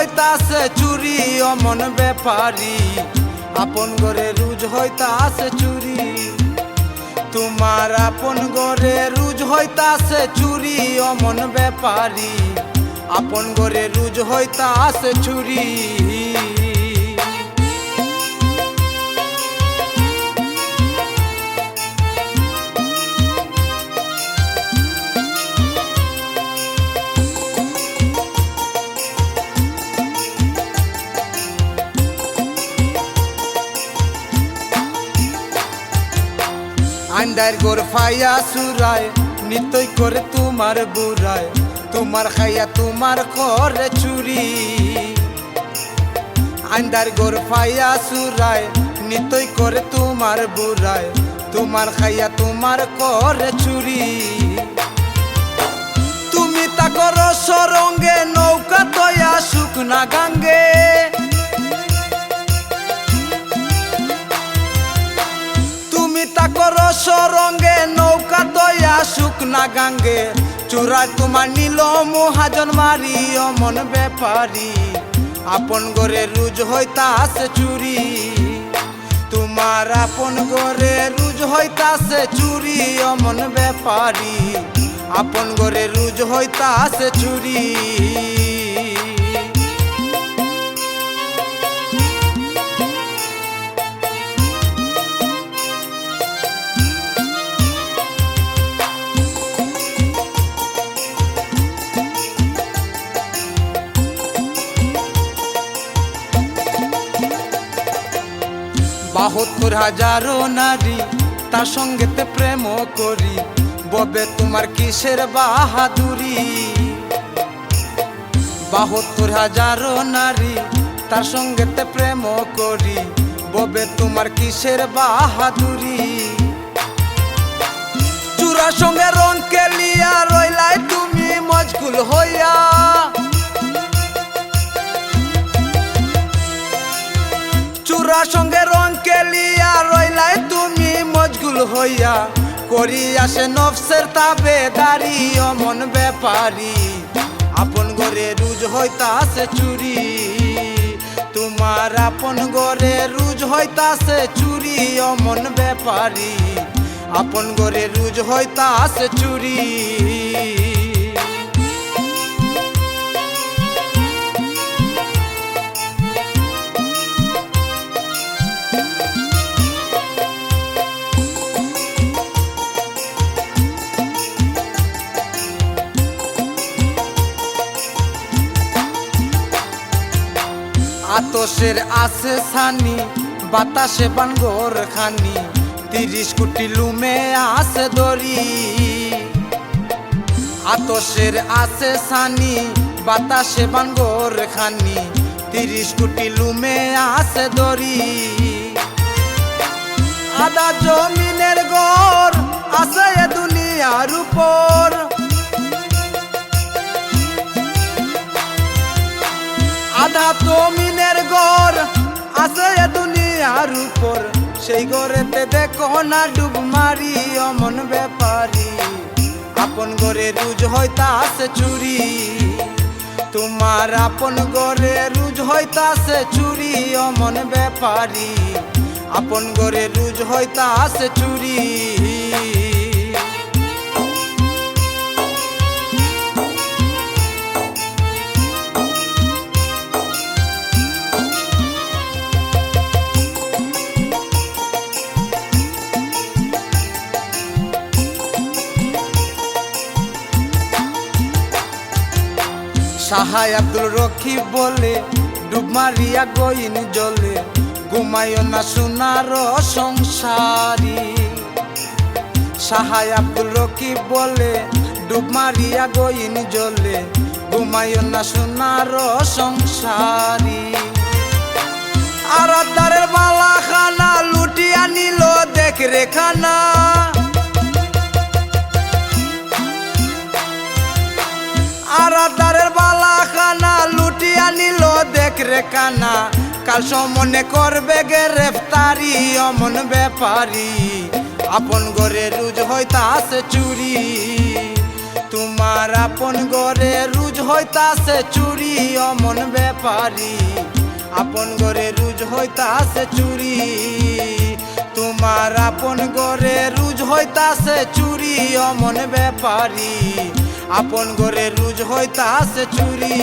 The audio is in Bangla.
হইতাছে চুরি, অমন ব্যাপারি। আপন ঘরে রুজ হইতাছে চুরি। তোমার আপন ঘরে রুজ হইতাছে চুরি, অমন ব্যাপারি। আপন ঘরে রুজ হইতাছে চুরি। আন্ডার গোর ফাইয়া সুরায়, নিতই করে তোমার বুড়ায়, তোমার খাইয়া তোমার করে চুরি। আন্ডার গোর ফাইয়া সুরায়, নিতই করে তোমার বুড়ায়, তোমার খাইয়া তোমার করে চুরি। তুমি তা করো সরঙ্গে, নৌকা তয়া শুকনা গাঙ্গে তুমি তা করো সরঙ্গে, নৌকা তয়া শুকনা গাঙ্গে। চূড়ায় তোমার নীল মহাজন মারি অমন ব্যাপারি। আপন গরে রুজ হইতাছে চুরি। তোমার আপন গরে রুজ হইতাছে চুরি অমন ব্যাপারি। আপন গরে রুজ হইতাছে চুরি। বাহাত্তর হাজারো নারী, তার সঙ্গেতে প্রেম করি। ববে তোমার কিসের বাহাদুরি? বাহাত্তর হাজারো নারী, তার সঙ্গেতে প্রেম করি। ববে তোমার কিসের বাহাদুরি? চূড়া সঙ্গে রং কেলিয়া রইলাই তুমি মজগুল হইয়া। চূড়া সঙ্গে রং কেলিয়া রইলাই তুমি মজগুল হইয়া। করি আসে নফসের তাবে দাঁড়ি অমন ব্যাপারি। আপন ঘরে রুজ হইতাছে চুরি। তোমার আপন ঘরে রুজ হইতাছে চুরি, অমন ব্যাপারি। আপন গরে রুজ হইতাছে চুরি। আতসের আছে সানি, বাতাসে বানগর খানি, তিরিশ কোটি লুমে আছে দড়ি। আতসের আছে সানি, বাতাসে বানগর খানি, তিরিশ কোটি লুমে আছে দড়ি। আদা জমিনের গড় আছে দুনিয়ার গড় আছে দুনিয়ার উপর। সেই গড়েতে দেখো না ডুব মারি, অমন ব্যাপারি। আপন গড়ে রুজ হইতাছে চুরি। তোমার আপন গড়ে রুজ হইতাছে চুরি, অমন ব্যাপারি। আপন গড়ে রুজ হইতাছে চুরি। সাহায় আব্দুল রক্ষী বলে, ডুব মারিয়া গইন জলে, ঘুমায় না সোনার সংসারী। সাহায় আব্দুল রক্ষী বলে, ডুব মারিয়া গইন জলে, ঘুমায় না সোনার সংসারী। আর আদারের বালা খানা লুটিয়া নিল দেখ রে রে কানা, কাল সমনে করবে গ্রেফতারি, অমন ব্যাপারি। আপন গরে রুজ হইতাছে চুরি, তোমার আপন গরে রুজ হইতাছে চুরি, অমন ব্যাপারি। আপন গরে রুজ হইতাছে চুরি, তোমার আপন গরে রুজ হইতাছে চুরি, অমন ব্যাপারি। আপন গরে রুজ হইতাছে চুরি।